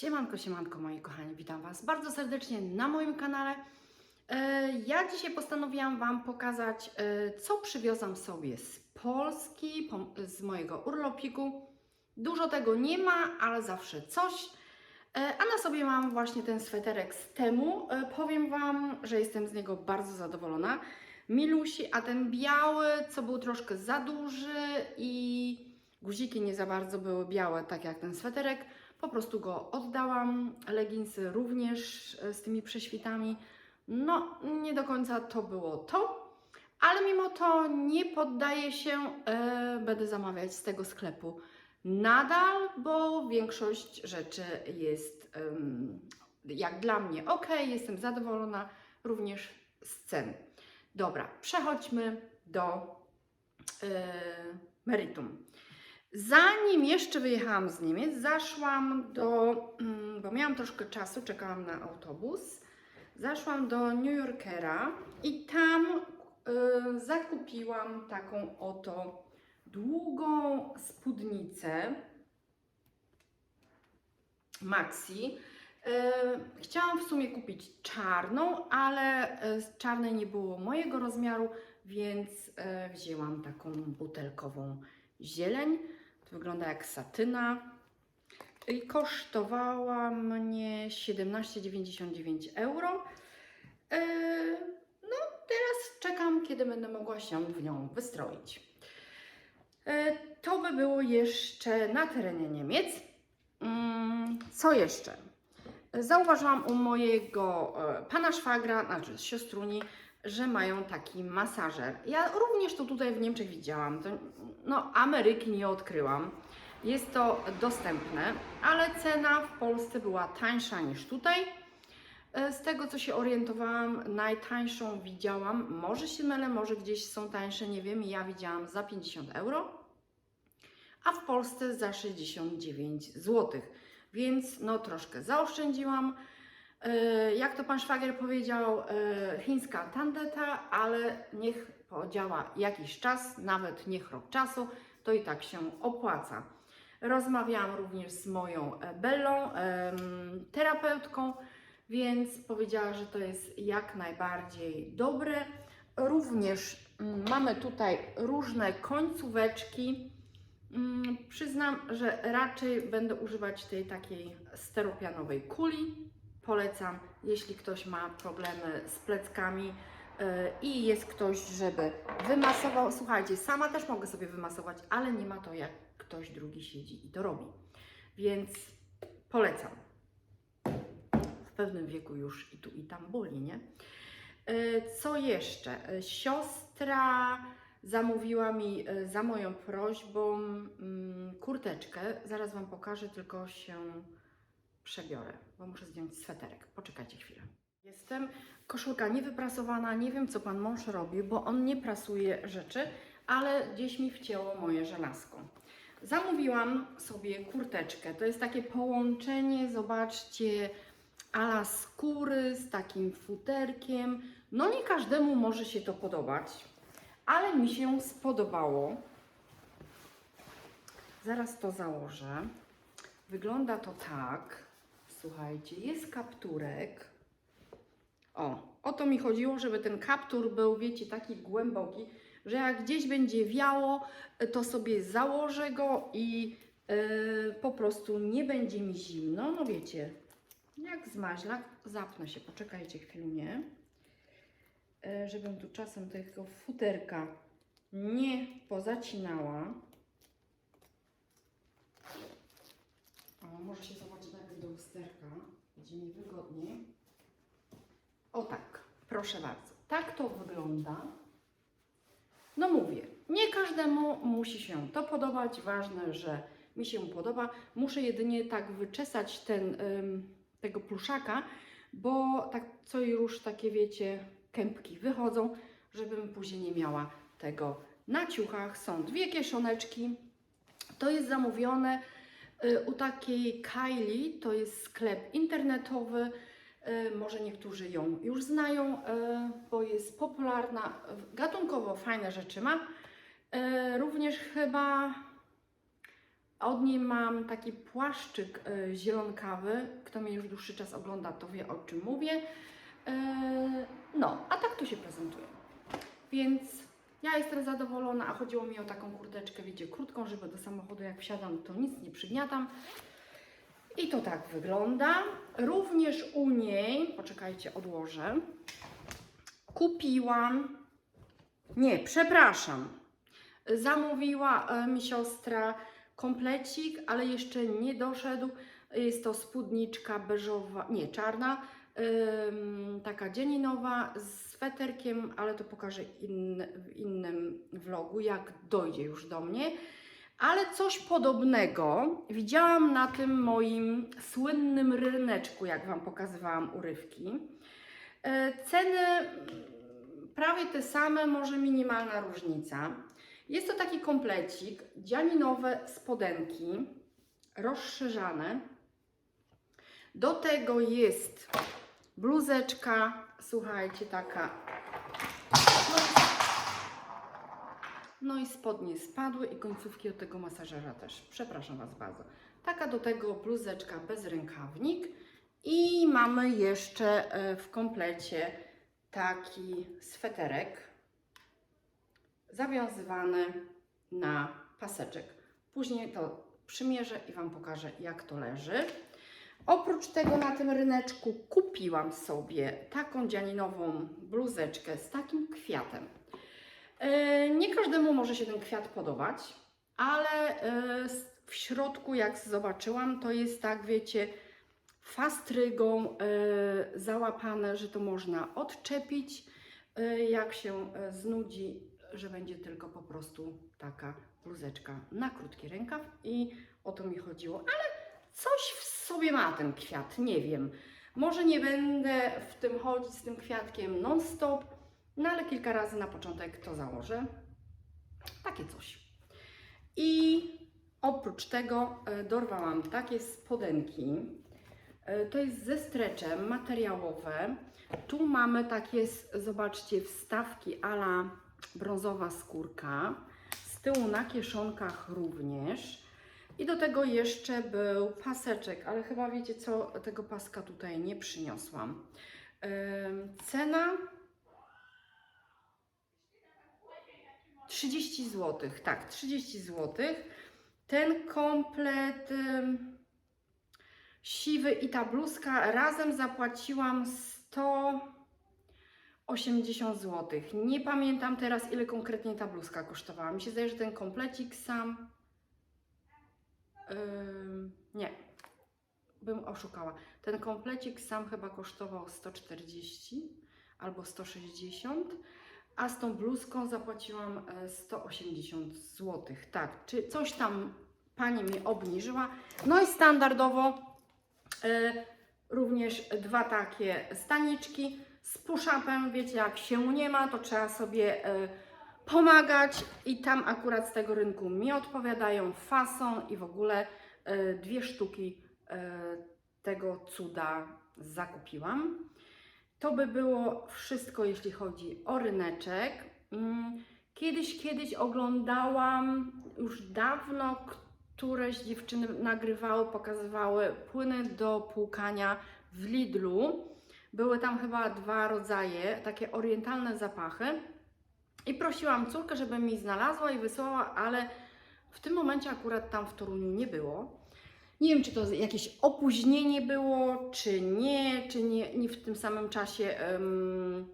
Siemanko, siemanko moi kochani, witam Was bardzo serdecznie na moim kanale. E, Ja dzisiaj postanowiłam Wam pokazać, e, co przywiozłam sobie z Polski, z mojego urlopiku. Dużo tego nie ma, ale zawsze coś. E, A na sobie mam właśnie ten sweterek z temu. Powiem Wam, że jestem z niego bardzo zadowolona. Milusi, a ten biały, co był troszkę za duży i guziki nie za bardzo były białe, tak jak ten sweterek, po prostu go oddałam. Leginsy również e, z tymi prześwitami. No, nie do końca to było to, ale mimo to nie poddaję się, e, będę zamawiać z tego sklepu nadal, bo większość rzeczy jest em, jak dla mnie ok, jestem zadowolona również z cen. Dobra, przechodźmy do e, meritum. Zanim jeszcze wyjechałam z Niemiec, zaszłam do, mm, bo miałam troszkę czasu, czekałam na autobus, zaszłam do New Yorkera i tam y, zakupiłam taką oto długą spódnicę Maxi. Y, Chciałam w sumie kupić czarną, ale y, z czarnej nie było mojego rozmiaru, więc y, wzięłam taką butelkową zieleń. To wygląda jak satyna. I kosztowała mnie 17,99 euro. Yy, No, teraz czekam, kiedy będę mogła się w nią wystroić. Yy, To by było jeszcze na terenie Niemiec. Mm, Co jeszcze? Zauważyłam u mojego e, pana szwagra, znaczy siostruni, że mają taki masażer. Ja również to tutaj w Niemczech widziałam. To, no, Ameryki nie odkryłam. Jest to dostępne, ale cena w Polsce była tańsza niż tutaj. E, Z tego co się orientowałam, najtańszą widziałam, może się mylę, może gdzieś są tańsze, nie wiem, ja widziałam za 50 euro, a w Polsce za 69 zł, więc no troszkę zaoszczędziłam. E, Jak to pan szwagier powiedział, e, chińska tandeta, ale niech podziała jakiś czas, nawet niech rok czasu, to i tak się opłaca. Rozmawiałam również z moją e, Bellą, terapeutką, więc powiedziała, że to jest jak najbardziej dobre. Również mm, mamy tutaj różne końcóweczki. Mm, Przyznam, że raczej będę używać tej takiej steropianowej kuli. Polecam, jeśli ktoś ma problemy z pleckami yy, i jest ktoś, żeby wymasował. Słuchajcie, sama też mogę sobie wymasować, ale nie ma to jak ktoś drugi siedzi i to robi. Więc polecam. W pewnym wieku już i tu i tam boli, nie? Yy, Co jeszcze? Yy, Siostra zamówiła mi za moją prośbą mm, kurteczkę. Zaraz Wam pokażę, tylko się przebiorę, bo muszę zdjąć sweterek. Poczekajcie chwilę. Jestem. Koszulka niewyprasowana, nie wiem co pan mąż robi, bo on nie prasuje rzeczy, ale gdzieś mi wcięło moje żelazko. Zamówiłam sobie kurteczkę. To jest takie połączenie, zobaczcie, ala skóry z takim futerkiem. No nie każdemu może się to podobać, ale mi się spodobało. Zaraz to założę. Wygląda to tak. Słuchajcie, jest kapturek. O, o to mi chodziło, żeby ten kaptur był, wiecie, taki głęboki, że jak gdzieś będzie wiało, to sobie założę go i yy, po prostu nie będzie mi zimno. No wiecie, jak zmaźlak, zapnę się, poczekajcie chwilę, yy, żebym tu czasem tego futerka nie pozacinała. O, może się zobaczyć lusterka, będzie mi wygodniej. O tak, proszę bardzo. Tak to wygląda. No mówię, nie każdemu musi się to podobać. Ważne, że mi się podoba. Muszę jedynie tak wyczesać ten, tego pluszaka, bo tak co i już takie wiecie, kępki wychodzą, żebym później nie miała tego na ciuchach. Są dwie kieszoneczki. To jest zamówione u takiej Kylie, to jest sklep internetowy. Y, Może niektórzy ją już znają, y, bo jest popularna, gatunkowo fajne rzeczy ma. Y, Również chyba Od niej mam taki płaszczyk zielonkawy. Kto mnie już dłuższy czas ogląda, to wie o czym mówię. No, a tak to się prezentuje. Więc ja jestem zadowolona, a chodziło mi o taką kurteczkę, wiecie, krótką, żeby do samochodu jak wsiadam, to nic nie przygniatam. I to tak wygląda. Również u niej, poczekajcie, odłożę. Kupiłam, nie, przepraszam, zamówiła e, mi siostra komplecik, ale jeszcze nie doszedł. Jest to spódniczka beżowa, nie, czarna, taka dzieninowa z sweterkiem, ale to pokażę w innym vlogu, jak dojdzie już do mnie. Ale coś podobnego widziałam na tym moim słynnym ryneczku, jak Wam pokazywałam urywki. E, Ceny prawie te same, może minimalna różnica. Jest to taki komplecik, dzianinowe spodenki, rozszerzane. Do tego jest bluzeczka, słuchajcie, taka. No i, spodnie spadły i końcówki od tego masażera też. Przepraszam Was bardzo. Taka do tego bluzeczka bez rękawnik. I mamy jeszcze e, w komplecie taki sweterek zawiązywany na paseczek. Później to przymierzę i Wam pokażę, jak to leży. Oprócz tego na tym ryneczku kupiłam sobie taką dzianinową bluzeczkę z takim kwiatem. E, Nie każdemu może się ten kwiat podobać, ale e, w środku, jak zobaczyłam, to jest tak, wiecie, fastrygą e, załapane, że to można odczepić, jak się znudzi, że będzie tylko po prostu taka bluzeczka na krótki rękaw i o to mi chodziło. Ale coś w sobie ma ten kwiat, nie wiem. Może nie będę w tym chodzić z tym kwiatkiem non-stop, no ale kilka razy na początek to założę. Takie coś. I oprócz tego e, dorwałam takie spodenki. E, To jest ze streczem materiałowe. Tu mamy takie, zobaczcie, wstawki ala brązowa skórka. Z tyłu na kieszonkach również. I do tego jeszcze był paseczek, ale chyba wiecie co, tego paska tutaj nie przyniosłam. Cena 30 zł, tak, 30 zł. Ten komplet siwy i ta bluzka razem zapłaciłam 180 zł. Nie pamiętam teraz ile konkretnie ta bluzka kosztowała. Mi się zdaje, że ten komplecik sam Ym, nie, bym oszukała. Ten komplecik sam chyba kosztował 140 albo 160, a z tą bluzką zapłaciłam e, 180 zł. Tak, czy coś tam pani mi obniżyła. No i standardowo e, również dwa takie staniczki z push-upem. Wiecie, jak się nie ma, to trzeba sobie e, pomagać i tam akurat z tego rynku mi odpowiadają fason i w ogóle e, dwie sztuki e, tego cuda zakupiłam. To by było wszystko, jeśli chodzi o ryneczek. Mm, Kiedyś, kiedyś oglądałam już dawno, któreś dziewczyny nagrywały, pokazywały płyny do płukania w Lidlu. Były tam chyba dwa rodzaje, takie orientalne zapachy. I prosiłam córkę, żeby mi znalazła i wysłała, ale w tym momencie akurat tam w Toruniu nie było. Nie wiem, czy to jakieś opóźnienie było, czy nie, czy nie, nie w tym samym czasie em,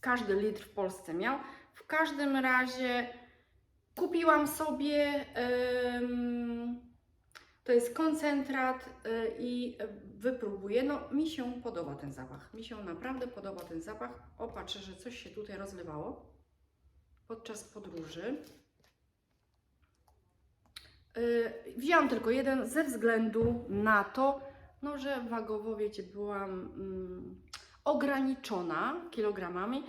każdy litr w Polsce miał. W każdym razie kupiłam sobie, em, to jest koncentrat y, i wypróbuję. No, mi się podoba ten zapach. Mi się naprawdę podoba ten zapach. O, patrzę, że coś się tutaj rozlewało podczas podróży. Yy, wzięłam tylko jeden ze względu na to, no, że wagowo, wiecie, byłam mm, ograniczona kilogramami.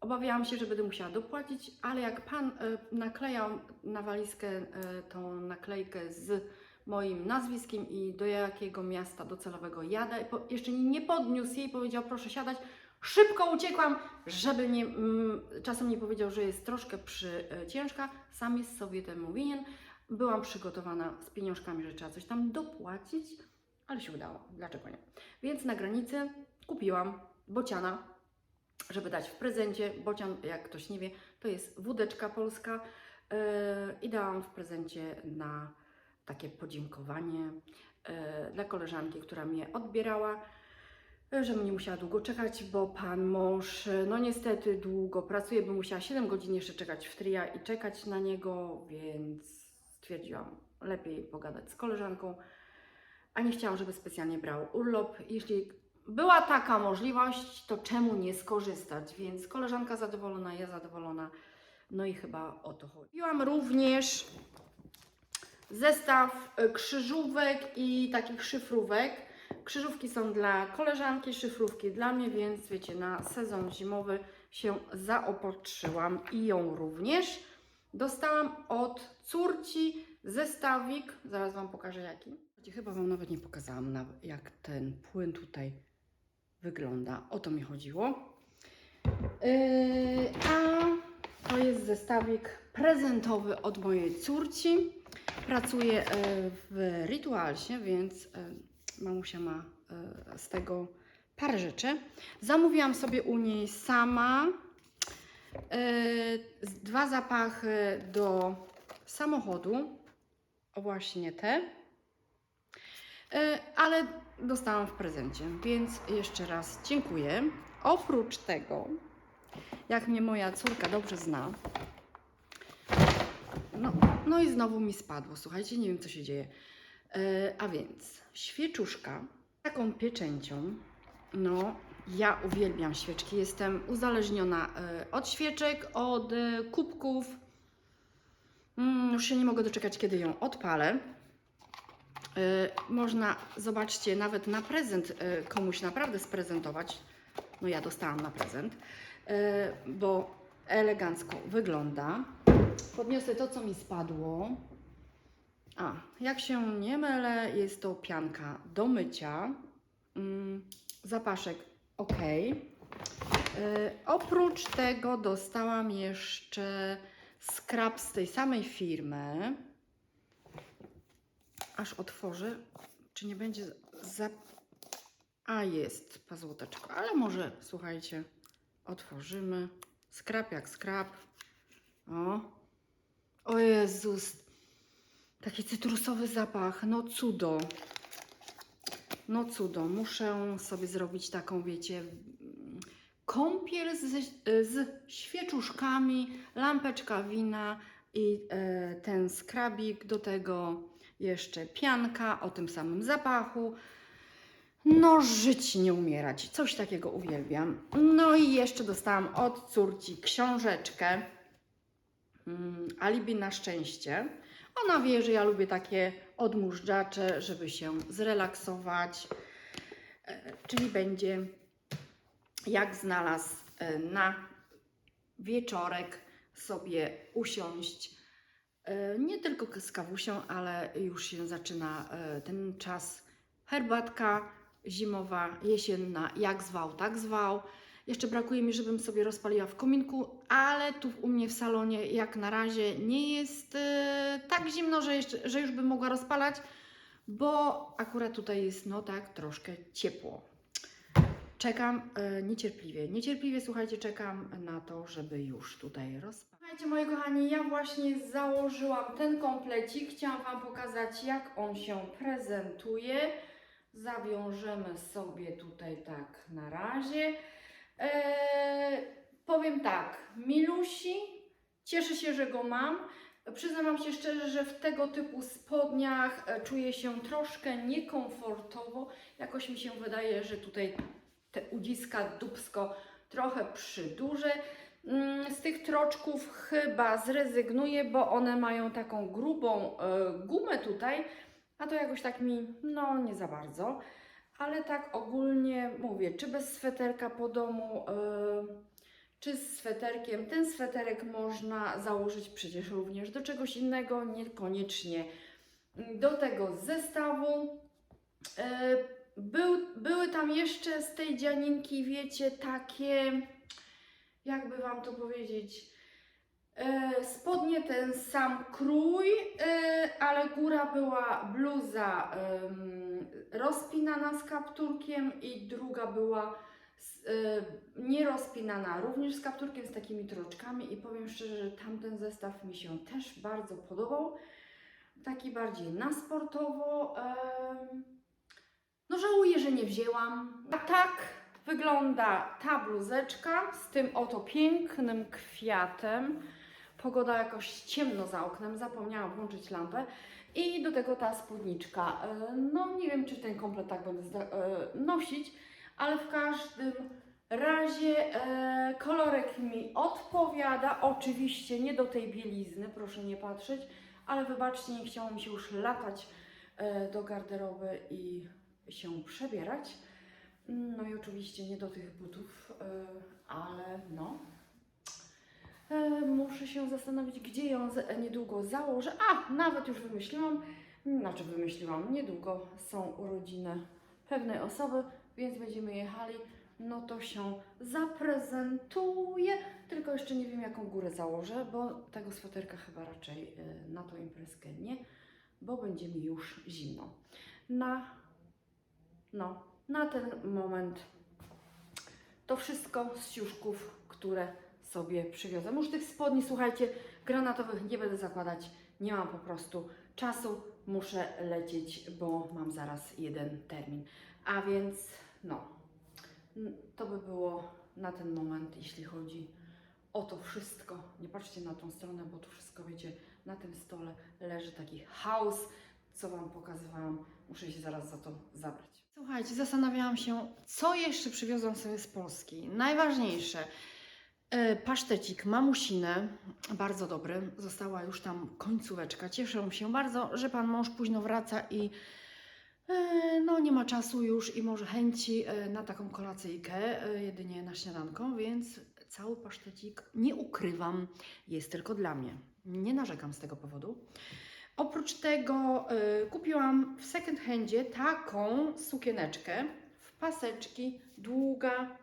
Obawiałam się, że będę musiała dopłacić, ale jak pan y, naklejał na walizkę y, tą naklejkę z moim nazwiskiem i do jakiego miasta docelowego jadę, po, jeszcze nie podniósł jej, powiedział proszę siadać, Szybko uciekłam, żeby nie, mm, czasem nie powiedział, że jest troszkę przy, ciężka. Sam jest sobie temu winien. byłam przygotowana z pieniążkami, że trzeba coś tam dopłacić, ale się udało. Dlaczego nie? Więc na granicy kupiłam bociana, żeby dać w prezencie. Bocian, jak ktoś nie wie, to jest wódeczka polska yy, i dałam w prezencie na takie podziękowanie yy, dla koleżanki, która mnie odbierała żebym nie musiała długo czekać, bo pan mąż, no niestety długo pracuje, by musiała 7 godzin jeszcze czekać w tria i czekać na niego, więc stwierdziłam, lepiej pogadać z koleżanką, a nie chciałam, żeby specjalnie brał urlop. Jeśli była taka możliwość, to czemu nie skorzystać? Więc koleżanka zadowolona, ja zadowolona, no i chyba o to chodzi. Kupiłam również zestaw e, krzyżówek i takich szyfrówek. Krzyżówki są dla koleżanki, szyfrówki dla mnie, więc wiecie, na sezon zimowy się zaopatrzyłam i ją również. Dostałam od córci zestawik, zaraz Wam pokażę jaki. Chyba Wam nawet nie pokazałam, jak ten płyn tutaj wygląda. O to mi chodziło. Yy, a to jest zestawik prezentowy od mojej córci. Pracuję e, w Ritualsie, więc e, mamusia ma e, z tego parę rzeczy. Zamówiłam sobie u niej sama e, dwa zapachy do samochodu. O właśnie te. E, Ale dostałam w prezencie, więc jeszcze raz dziękuję. Oprócz tego, jak mnie moja córka dobrze zna, no, no i znowu mi spadło, słuchajcie, nie wiem co się dzieje. E, a więc świeczuszka taką pieczęcią. No, ja uwielbiam świeczki. Jestem uzależniona e, od świeczek, od e, kubków. Mm, już się nie mogę doczekać, kiedy ją odpalę. Można, zobaczcie, nawet na prezent komuś naprawdę sprezentować. No ja dostałam na prezent, bo elegancko wygląda. Podniosę to, co mi spadło. A, jak się nie mylę, jest to pianka do mycia. Mm, zapaszek ok. Oprócz tego dostałam jeszcze skrab z tej samej firmy. Aż otworzę, czy nie będzie za... A, jest pazłoteczko, ale może, słuchajcie, otworzymy. Skrab jak skrab. O, o Jezus, Taki cytrusowy zapach, no cudo. No cudo. Muszę sobie zrobić taką, wiecie, kąpiel z, z świeczuszkami, lampeczka wina i e, ten skrabik, do tego jeszcze pianka o tym samym zapachu. No, żyć nie umierać. Coś takiego uwielbiam. No i jeszcze dostałam od córci książeczkę mm, Alibi na szczęście. Ona wie, że ja lubię takie odmóżdżacze, żeby się zrelaksować. E, Czyli będzie jak znalazł e, na wieczorek sobie usiąść. E, Nie tylko z kawusią, ale już się zaczyna ten czas herbatka zimowa, jesienna, jak zwał, tak zwał. Jeszcze brakuje mi, żebym sobie rozpaliła w kominku, ale tu u mnie w salonie jak na razie nie jest e, tak zimno, że, jeszcze, że już bym mogła rozpalać, bo akurat tutaj jest no tak troszkę ciepło. Czekam e, niecierpliwie, niecierpliwie słuchajcie, czekam na to, żeby już tutaj rozpalić. Słuchajcie moi kochani, ja właśnie założyłam ten komplecik, chciałam Wam pokazać jak on się prezentuje. Zawiążemy sobie tutaj tak na razie. Eee, powiem tak, Milusi, cieszę się, że go mam. Przyznam wam się szczerze, że w tego typu spodniach e, czuję się troszkę niekomfortowo. Jakoś mi się wydaje, że tutaj te udziska dubsko trochę przydłużę. Mm, Z tych troczków chyba zrezygnuję, bo one mają taką grubą e, gumę tutaj, a to jakoś tak mi, no nie za bardzo. Ale tak ogólnie mówię, czy bez sweterka po domu, yy, czy z sweterkiem. Ten sweterek można założyć przecież również do czegoś innego, niekoniecznie do tego zestawu. Yy, był, były tam jeszcze z tej dzianinki, wiecie, takie, jakby Wam to powiedzieć, spodnie ten sam krój, e, ale góra była bluza rozpinana z kapturkiem i druga była e, nierozpinana, również z kapturkiem, z takimi troczkami i powiem szczerze, że tamten zestaw mi się też bardzo podobał. Taki bardziej na sportowo. no żałuję, że nie wzięłam. A tak wygląda ta bluzeczka z tym oto pięknym kwiatem. Pogoda jakoś ciemno za oknem, zapomniałam włączyć lampę. I do tego ta spódniczka. E, No nie wiem, czy ten komplet tak będę e, nosić, ale w każdym razie e, kolorek mi odpowiada. Oczywiście nie do tej bielizny, proszę nie patrzeć, ale wybaczcie, nie chciało mi się już latać do garderoby i się przebierać. No i oczywiście nie do tych butów, ale no. E, Muszę się zastanowić, gdzie ją niedługo założę. A, nawet już wymyśliłam, znaczy wymyśliłam, niedługo są urodziny pewnej osoby, więc będziemy jechali. No to się zaprezentuję, tylko jeszcze nie wiem jaką górę założę, bo tego sweterka chyba raczej e, na tą imprezkę nie, bo będzie mi już zimno. Na, no, na ten moment to wszystko z ciuszków, które sobie przywiozłam. Już tych spodni, słuchajcie, granatowych nie będę zakładać. Nie mam po prostu czasu. Muszę lecieć, bo mam zaraz jeden termin. A więc, no, to by było na ten moment, jeśli chodzi o to wszystko. Nie patrzcie na tą stronę, bo tu wszystko, wiecie, na tym stole leży taki chaos, co Wam pokazywałam. Muszę się zaraz za to zabrać. Słuchajcie, zastanawiałam się, co jeszcze przywiozłam sobie z Polski. Najważniejsze, pasztecik mamusinę, bardzo dobry. Została już tam końcóweczka. Cieszę się bardzo, że Pan mąż późno wraca i e, no nie ma czasu już i może chęci e, na taką kolacyjkę, e, jedynie na śniadanką, więc cały pasztecik, nie ukrywam, jest tylko dla mnie. Nie narzekam z tego powodu. Oprócz tego kupiłam w second handzie taką sukieneczkę w paseczki, długa,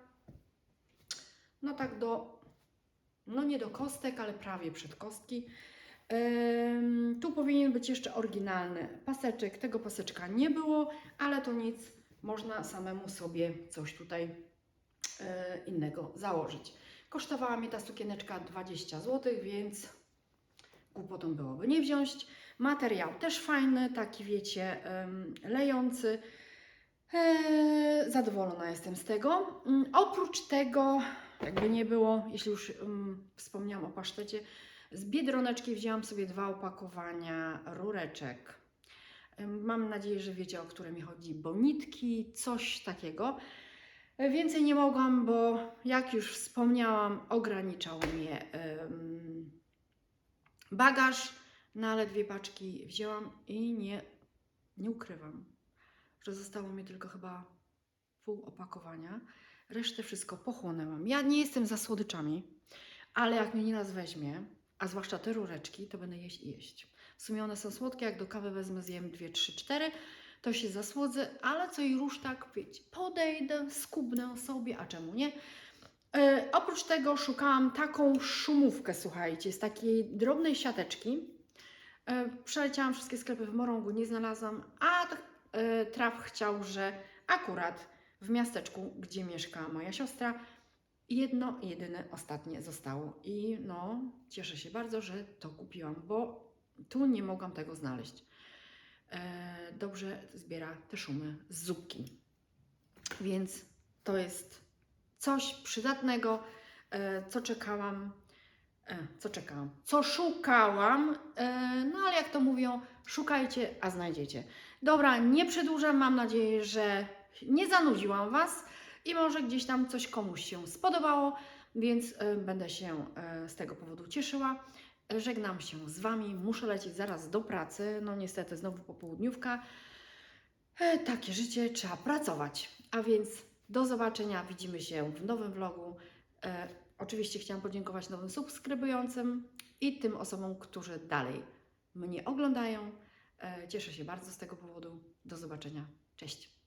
no tak do, no nie do kostek, ale prawie przed kostki. Tu powinien być jeszcze oryginalny paseczek, tego paseczka nie było, ale to nic, można samemu sobie coś tutaj y, innego założyć. Kosztowała mi ta sukieneczka 20 zł, więc głupotą byłoby nie wziąć. Materiał też fajny, taki wiecie, lejący. Eee, zadowolona jestem z tego. Mm, Oprócz tego, jakby nie było, jeśli już um, wspomniałam o pasztecie, z biedroneczki wzięłam sobie dwa opakowania rureczek. Mam nadzieję, że wiecie, o które mi chodzi, bonitki, coś takiego. E, Więcej nie mogłam, bo jak już wspomniałam, ograniczał mnie em, bagaż, no ale dwie paczki wzięłam i nie, nie ukrywam, że zostało mi tylko chyba pół opakowania. Resztę wszystko pochłonęłam. Ja nie jestem za słodyczami, ale jak mnie nas weźmie, a zwłaszcza te rureczki, to będę jeść i jeść. W sumie one są słodkie, jak do kawy wezmę, zjem 2, 3, 4, to się zasłodzę, ale co i rusz tak, wiecie, podejdę, skubnę sobie, a czemu nie? E, oprócz tego szukałam taką szumówkę, słuchajcie, z takiej drobnej siateczki. E, przeleciałam wszystkie sklepy w Morągu, nie znalazłam, a tak, e, traf chciał, że akurat w miasteczku, gdzie mieszka moja siostra, jedno, jedyne, ostatnie zostało. I no, cieszę się bardzo, że to kupiłam, bo tu nie mogłam tego znaleźć. E, dobrze zbiera te szumy z zupki. Więc to jest coś przydatnego, e, co czekałam, e, co czekałam, co szukałam, e, no ale jak to mówią, szukajcie, a znajdziecie. Dobra, nie przedłużam, mam nadzieję, że nie zanudziłam Was i może gdzieś tam coś komuś się spodobało, więc e, będę się e, z tego powodu cieszyła. Żegnam się z Wami, muszę lecieć zaraz do pracy, no niestety znowu popołudniówka. E, Takie życie, trzeba pracować. A więc do zobaczenia, widzimy się w nowym vlogu. E, oczywiście chciałam podziękować nowym subskrybującym i tym osobom, którzy dalej mnie oglądają. E, cieszę się bardzo z tego powodu. Do zobaczenia. Cześć.